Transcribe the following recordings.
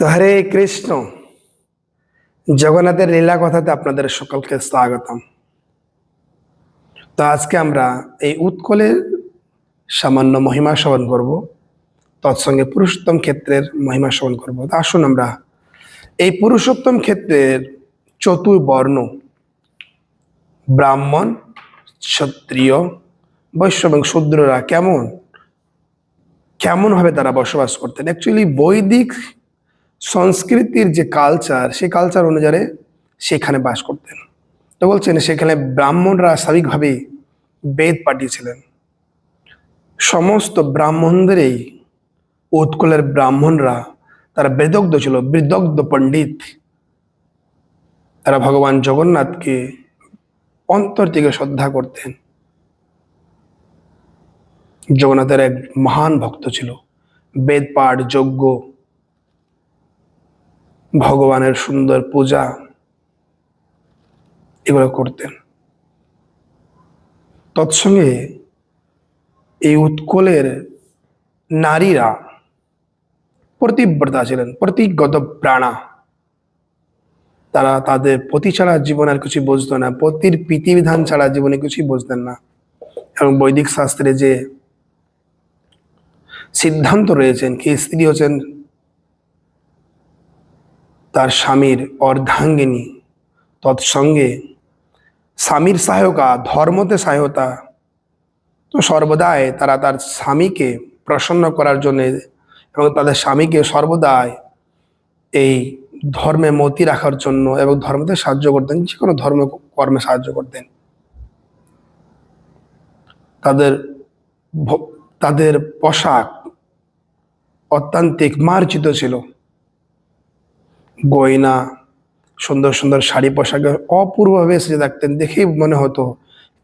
তো হরে কৃষ্ণ। জগন্নাথের লীলা কথাতে আপনাদের সকলকে স্বাগতম। তো আজকে আমরা এই উৎকলের সামান্য মহিমা শ্রবণ করব। তৎসঙ্গে পুরুষোত্তম ক্ষেত্রের মহিমা শ্রবণ করব। তো আসুন আমরা এই পুরুষোত্তম ক্ষেত্রের চতুর্বর্ণ, ব্রাহ্মণ, ক্ষত্রিয় বৈশ্য এবং শূদ্ররা কেমন? কেমনভাবে তারা বসবাস করতেন? অ্যাকচুয়ালি বৈদিক সংস্কৃতির যে কালচার সেই কালচার অনুযায়ী সেখানে বাস করতেন। তো বলছেন, সেখানে ব্রাহ্মণরা স্বাভাবিকভাবেই বেদ পাঠিয়েছিলেন। সমস্ত ব্রাহ্মণদেরই উৎকলের ব্রাহ্মণরা, তারা বেদগ্ধ ছিল বিদগ্ধ পণ্ডিত। তারা ভগবান জগন্নাথকে অন্তর থেকে শ্রদ্ধা করতেন। জগন্নাথের এক মহান ভক্ত ছিল বেদ পাঠ যজ্ঞ। ভগবানের সুন্দর পূজা এগুলো করতেন। তৎসঙ্গে এই উৎকলের নারীরা প্রতিব্রতা ছিলেন প্রতিগত প্রাণা। তারা তাদের পতি ছাড়া জীবন আর কিছু বুঝতো না, পতির বিধান ছাড়া জীবনে কিছুই বুঝতেন না। এবং বৈদিক শাস্ত্রে যে সিদ্ধান্ত রয়েছেন, কি স্ত্রী হচ্ছেন তার স্বামীর অর্ধাঙ্গিনী। তৎসঙ্গে স্বামীর সহায়তা ধর্মতে সহায়তা। তো সর্বদাই তারা তার স্বামীকে প্রসন্ন করার জন্য এবং তাদের স্বামীকে সর্বদাই এই ধর্মে মতি রাখার জন্য এবং ধর্মতে সাহায্য করতেন, যে কোনো ধর্ম কর্মে সাহায্য করতেন। তাদের তাদের পোশাক অত্যান্তিক মার্জিত ছিল। গয়না, সুন্দর সুন্দর শাড়ি পোশাকে অপূর্বভাবে এসে থাকতেন দেখেই মনে হতো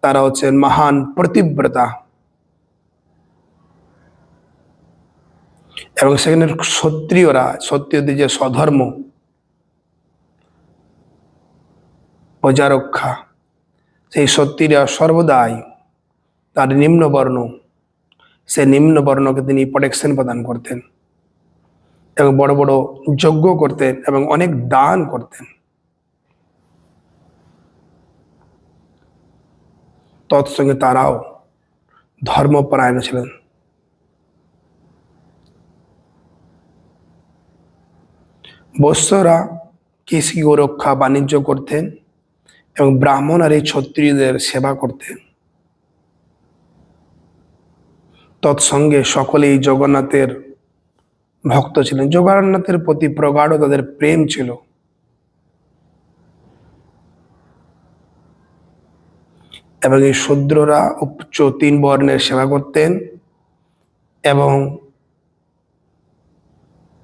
তারা হচ্ছেন মহান প্রতিব্রতা। এবং সেখানে ক্ষত্রিয়রা, ক্ষত্রিয়দের যে স্বধর্ম, প্রজারক্ষা, সেই সত্যিরা সর্বদাই তার নিম্নবর্ণ সে নিম্নবর্ণকে তিনি প্রোটেকশন প্রদান করতেন। এবং বড় বড় যজ্ঞ করতেন এবং অনেক দান করতেন। তৎসঙ্গে তারাও ধর্মপরায়ণ ছিলেন। বৈশ্যরা কৃষি ও রক্ষা বাণিজ্য করতেন এবং ব্রাহ্মণ আর এই ক্ষত্রিয়দের সেবা করতেন। তৎসঙ্গে সকলেই জগন্নাথের ভক্ত ছিলেন। জগন্নাথের প্রতি প্রগাঢ় তাদের প্রেম ছিল। এবং এই শূদ্ররা উচ্চ তিন বর্ণের সেবা করতেন এবং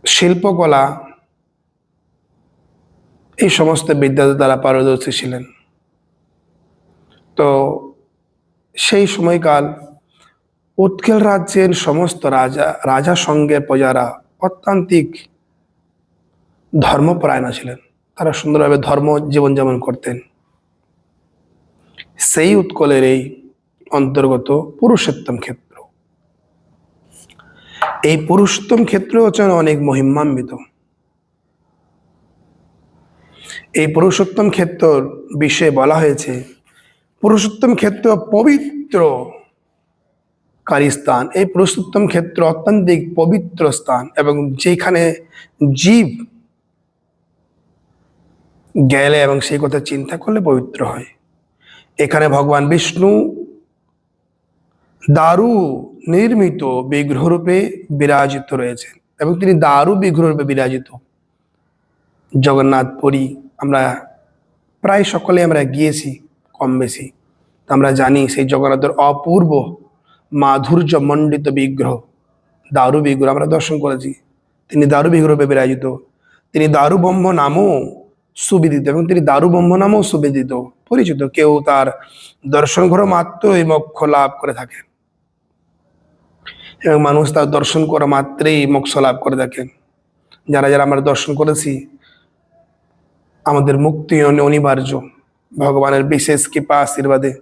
শিল্পকলা, এই সমস্ত বিদ্যাতে তারা পারদর্শী ছিলেন। তো সেই সময়কাল উৎকেল রাজ্যের সমস্ত রাজা রাজা সঙ্গে প্রজারা অত্যান্তিক ধর্মপরায়ণ ছিলেন। তারা সুন্দরভাবে ধর্ম জীবনযাপন করতেন। সেই উৎকলের এই অন্তর্গত পুরুষোত্তম ক্ষেত্র। এই পুরুষোত্তম ক্ষেত্র হচ্ছেন অনেক মহিমান্বিত। এই পুরুষোত্তম ক্ষেত্র বিষয়ে বলা হয়েছে, পুরুষোত্তম ক্ষেত্র পবিত্র কারী স্থান এই পুরুষোত্তম ক্ষেত্র অত্যন্তিক পবিত্র স্থান এবং যেখানে জীব গেলে এবং সেই কথা চিন্তা করলে পবিত্র হয়। এখানে ভগবান বিষ্ণু দারু নির্মিত বিগ্রহরূপে বিরাজিত রয়েছেন এবং তিনি দারু বিগ্রহরূপে বিরাজিত। জগন্নাথ পুরী আমরা প্রায় সকলে আমরা গিয়েছি, কম বেশি। আমরা জানি সেই জগন্নাথের অপূর্ব মাধুর্য মণ্ডিত বিগ্রহ, দারু বিগ্রহ, আমরা দর্শন করেছি। তিনি দারু বিগ্রহে বিরাজিত। তিনি দারু ব্রহ্ম নামও সুবিদিত এবং তিনি দারু ব্রহ্ম নামও সুবিদিত। পরিচিত কেউ তার দর্শন ঘর মাত্রই মোক্ষ লাভ করে থাকেন এবং মানুষ তার দর্শন করা মাত্রেই মোক্ষ লাভ করে থাকেন যারা যারা আমরা দর্শন করেছি, আমাদের মুক্তি অনি- অনিবার্য। ভগবানের বিশেষ কৃপা, আশীর্বাদে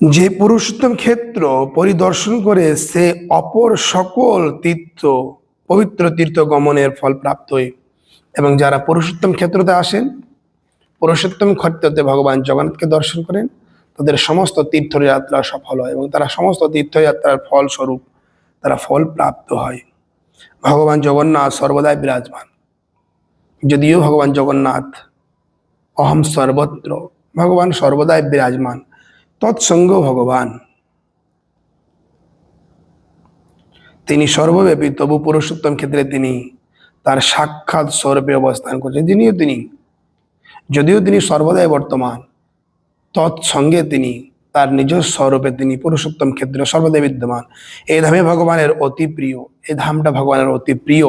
যে পুরুষোত্তম ক্ষেত্র পরিদর্শন করে, সে অপর সকল তীর্থ, পবিত্র তীর্থ গমনের ফল প্রাপ্ত হয় এবং যারা পুরুষোত্তম ক্ষেত্রতে আসেন, পুরুষোত্তম ক্ষেত্রতে ভগবান জগন্নাথকে দর্শন করেন, তাদের সমস্ত তীর্থযাত্রা সফল হয় এবং তারা সমস্ত তীর্থযাত্রার ফলস্বরূপ তারা ফল প্রাপ্ত হয়। ভগবান জগন্নাথ সর্বদাই বিরাজমান। যদিও ভগবান জগন্নাথ অহম সর্বত্র, ভগবান সর্বদাই বিরাজমান। তৎসঙ্গ ভগবান। তিনি সর্বব্যাপী তবু পুরুষোত্তম ক্ষেত্রে তিনি তার সাক্ষাৎ স্বরূপে অবস্থান করছেন। যিনিও তিনি, যদিও তিনি সর্বদাই বর্তমান, তৎসঙ্গে তিনি তার নিজ স্বরূপে তিনি পুরুষোত্তম ক্ষেত্রে সর্বদাই বিদ্যমান। এই ধামে ভগবানের অতি প্রিয় এই ধামটা ভগবানের অতি প্রিয়।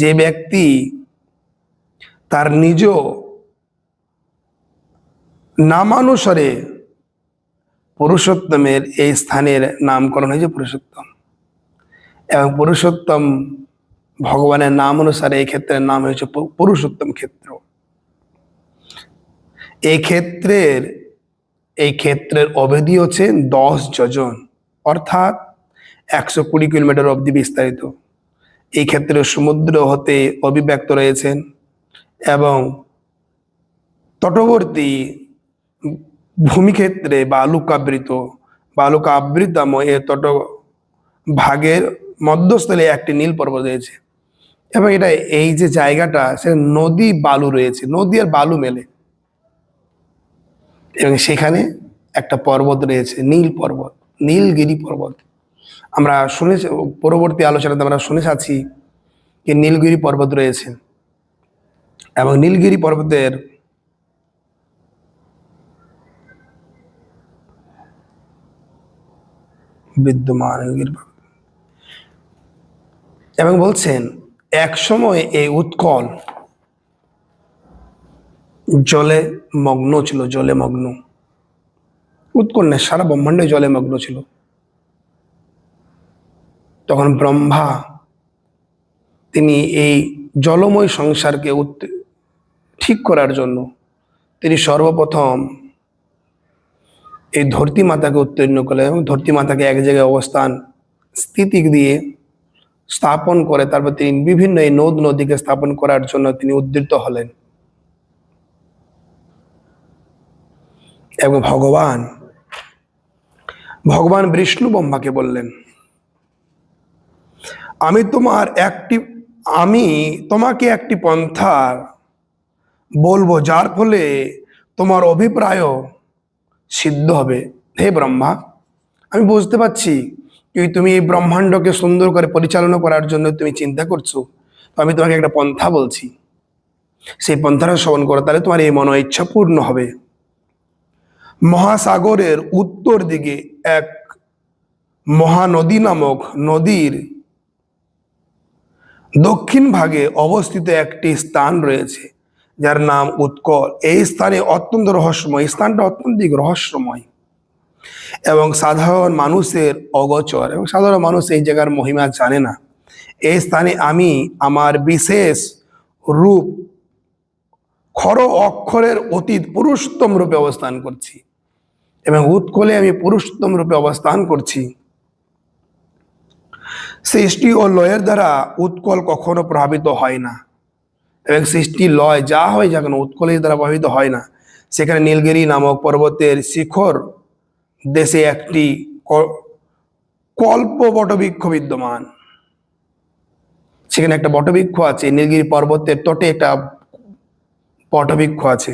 যে ব্যক্তি তার নিজ নামানুসারে পুরুষোত্তমের এই স্থানের নামকরণ হয়েছে পুরুষোত্তম। এবং পুরুষোত্তম ভগবানের নাম অনুসারে এই ক্ষেত্রের নাম হয়েছে পুরুষোত্তম ক্ষেত্র। এই ক্ষেত্রের এই ক্ষেত্রের অবধি হচ্ছে দশ যোজন, অর্থাৎ একশো কুড়ি কিলোমিটার অবধি বিস্তারিত। এই ক্ষেত্রে সমুদ্র হতে অভিব্যক্ত রয়েছেন এবং তটবর্তী ভূমিক্ষেত্রে বালুকাবৃত বালুকাবৃতম এ তট ভাগের মধ্যস্থলে একটি নীল পর্বত রয়েছে। এবং এটা এই যে জায়গাটা, সে নদী বালু রয়েছে, নদী আর বালু মেলে। এবং সেখানে একটা পর্বত রয়েছে, নীল পর্বত, নীলগিরি পর্বত। আমরা শুনেছি, পরবর্তী আলোচনাতে আমরা শুনে আছি যে নীলগিরি পর্বত রয়েছে। এবং নীলগিরি পর্বতের বিদ্যমান এবং বলছেন, এক সময় এই উৎকল জলে মগ্ন ছিল, জলে মগ্ন। উৎকল না, সারা ব্রহ্মাণ্ডে জলে মগ্ন ছিল। তখন ব্রহ্মা, তিনি এই জলময় সংসারকে ঠিক করার জন্য তিনি সর্বপ্রথম এই ধরতী মাতাকে উত্তীর্ণ করলেন এবং ধরতী মাতাকে এক জায়গায় অবস্থান স্থিতি দিয়ে স্থাপন করে, তারপর তিনি বিভিন্ন এই নদ নদীকে স্থাপন করার জন্য তিনি উদ্দীত হলেন। এবং ভগবান ভগবান বিষ্ণু ব্রহ্মাকে বললেন, আমি তোমার একটি, আমি তোমাকে একটি পন্থা বলব, যার ফলে তোমার অভিপ্রায় সিদ্ধ হবে। হে ব্রহ্মা, আমি বুঝতে পারছি কি তুমি এই ব্রহ্মাণ্ডকে সুন্দর করে পরিচালনা করার জন্য তুমি চিন্তা করছ। তো আমি তোমাকে একটা পন্থা বলছি। সেই পন্থাটা শ্রবণ করো, তাহলে তোমার এই মনো ইচ্ছা পূর্ণ হবে। মহাসাগরের উত্তর দিকে এক মহানদী নামক নদীর দক্ষিণ ভাগে অবস্থিত একটি স্থান রয়েছে। যার নাম উৎকল। এই স্থানে অত্যন্ত রহস্যময় স্থানটা অত্যন্ত রহস্যময় এবং সাধারণ মানুষের অগোচর এবং সাধারণ মানুষ এই জায়গার মহিমা জানে না। এই স্থানে আমি আমার বিশেষ রূপ খর অক্ষরের অতীত পুরুষোত্তম রূপে অবস্থান করছি এবং উৎকলে আমি পুরুষোত্তম রূপে অবস্থান করছি। সৃষ্টি ও লয়ের দ্বারা উৎকল কখনো প্রভাবিত হয় না। এবং সৃষ্টি লয় যা হয় যা কেন উৎকলের দ্বারা প্রভাবিত হয় না। সেখানে নীলগিরি নামক পর্বতের শিখর দেশে একটি কল্প বটবৃক্ষ বিদ্যমান। সেখানে একটা বটবৃক্ষ আছে, নীলগিরি পর্বতের তটে একটা বটবৃক্ষ আছে।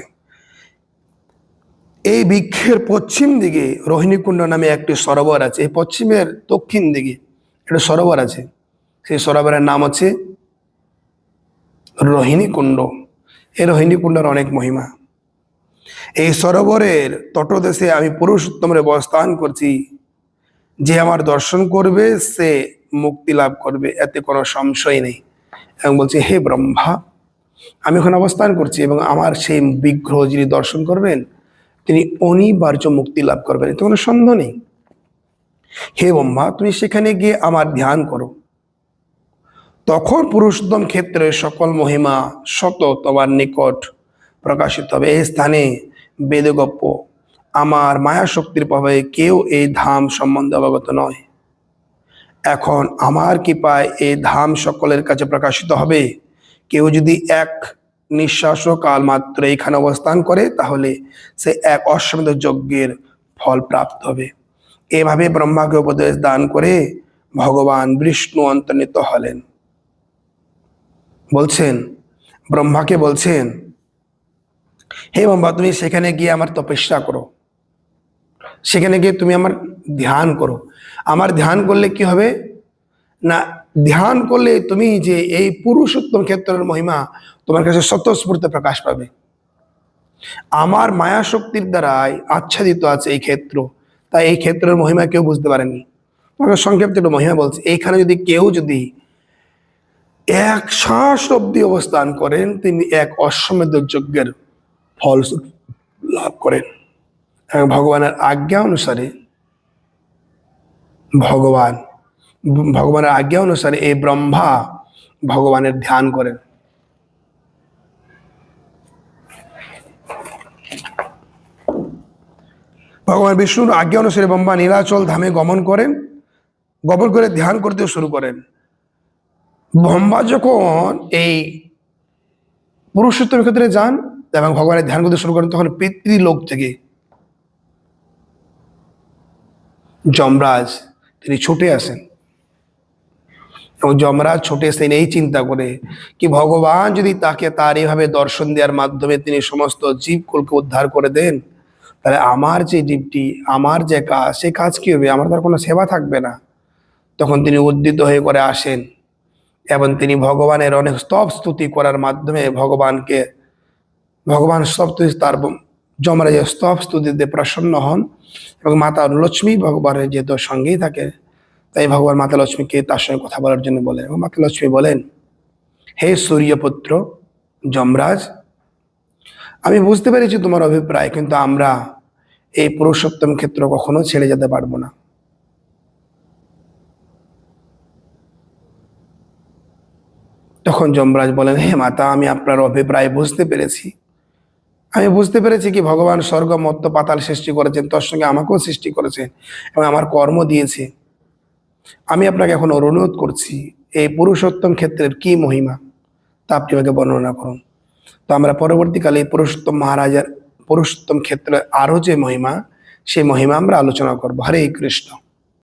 এই বৃক্ষের পশ্চিম দিকে রোহিণীকুণ্ড নামে একটি সরোবর আছে, এই পশ্চিমের দক্ষিণ দিকে একটা সরোবর আছে। সেই সরোবরের নাম হচ্ছে রোহিণী কুণ্ড। এই রোহিণী কুণ্ডের অনেক মহিমা। এই সরোবরের তটদেশে আমি পুরুষোত্তমের অবস্থান করছি। যে আমার দর্শন করবে, সে মুক্তি লাভ করবে, এতে কোনো সংশয় নেই। এবং বলছে, হে ব্রহ্মা, আমি এখন অবস্থান করছি এবং আমার সেই বিগ্রহ যিনি দর্শন করবেন, তিনি অনিবার্য মুক্তি লাভ করবেন। এতে কোনো সন্দেহ নেই। হে ব্রহ্মা, তুমি সেখানে গিয়ে আমার ধ্যান করো। তখন পুরুষোত্তম ক্ষেত্রে সকল মহিমা শত তোমার নিকট প্রকাশিত হবে। এই স্থানে বেদগপ্য আমার মায়া শক্তির প্রভাবে কেউ এই ধাম সম্বন্ধে অবগত নয়। এখন আমার কৃপায় এই ধাম সকলের কাছে প্রকাশিত হবে। কেউ যদি এক নিঃশ্বাস কাল মাত্র এখানে অবস্থান করে, তাহলে সে এক অশ্বমেধ যজ্ঞের ফল প্রাপ্ত হবে। এভাবে ব্রহ্মাকে উপদেশ দান করে ভগবান বিষ্ণু অন্তর্নিত হলেন। বলছেন, ব্রহ্মাকে বলছেন, হে ব্রহ্মা, তুমি সেখানে গিয়ে আমার তপস্যা করো। সেখানে গিয়ে তুমি আমার ধ্যান করো। আমার ধ্যান করলে কি হবে? না, ধ্যান করলে তুমি যে এই পুরুষোত্তম ক্ষেত্রের মহিমা তোমার কাছে স্বতঃস্ফূর্ত প্রকাশ পাবে। আমার মায়া শক্তির দ্বারাই আচ্ছাদিত আছে এই ক্ষেত্র। তাই এই ক্ষেত্রের মহিমা কেউ বুঝতে পারেনি। তোমাকে সংক্ষেপে একটু মহিমা বলছে, এইখানে যদি কেউ যদি এক শ্বাস অব্দি অবস্থান করেন, তিনি এক অশ্বমেধ যজ্ঞের ফল লাভ করেন। এবং ভগবানের আজ্ঞা অনুসারে ভগবান, ভগবানের আজ্ঞা অনুসারে এই ব্রহ্মা ভগবানের ধ্যান করেন। ভগবান বিষ্ণুর আজ্ঞা অনুসারে ব্রহ্মা নীলাচল ধামে গমন করেন, গমন করে ধ্যান করতে শুরু করেন। ব্রহ্মা যখন এই পুরুষোত্তম ক্ষেত্রে যান এবং ভগবানের ধ্যান করতে শুরু করেন, তখন পিতৃলোক থেকে যমরাজ তিনি ছুটে আসেন। এবং যমরাজ ছুটে এসেন এই চিন্তা করে কি, ভগবান যদি তাকে তার এইভাবে দর্শন দেওয়ার মাধ্যমে তিনি সমস্ত জীবকুলকে উদ্ধার করে দেন, তাহলে আমার যে জীবটি, আমার যে কাজ, সে কাজ কি হবে? আমার তার কোনো সেবা থাকবে না। তখন তিনি উদ্দিত হয়ে করে আসেন। এবং তিনি ভগবানের অনেক স্তব স্তুতি করার মাধ্যমে ভগবানকে, ভগবান স্তব তার যমরাজের স্তব স্তুতিতে প্রসন্ন হন এবং মাতা লক্ষ্মী ভগবানের যেহেতু সঙ্গেই থাকে, তাই ভগবান মাতা লক্ষ্মীকে তার সঙ্গে কথা বলার জন্য বলেন এবং মাতা লক্ষ্মী বলেন, হে সূর্যপুত্র, যমরাজ, আমি বুঝতে পেরেছি তোমার অভিপ্রায়, কিন্তু আমরা এই পুরুষোত্তম ক্ষেত্র কখনো ছেড়ে যেতে পারব না। তখন যমরাজ বলেন, হে মাতা, আমি আপনার অভিপ্রায় বুঝতে পেরেছি। আমি বুঝতে পেরেছি কি ভগবান স্বর্গ, মত্ত, পাতাল সৃষ্টি করেছেন, তোর সঙ্গে আমাকেও সৃষ্টি করেছেন এবং আমার কর্ম দিয়েছে। আমি আপনাকে এখন অনুরোধ করছি, এই পুরুষোত্তম ক্ষেত্রের কি মহিমা, তা আপনি আমাকে বর্ণনা করুন। তো আমরা পরবর্তীকালে এই পুরুষোত্তম মহারাজার, পুরুষোত্তম ক্ষেত্রে আরও যে মহিমা, সেই মহিমা আমরা আলোচনা করব। হরে কৃষ্ণ।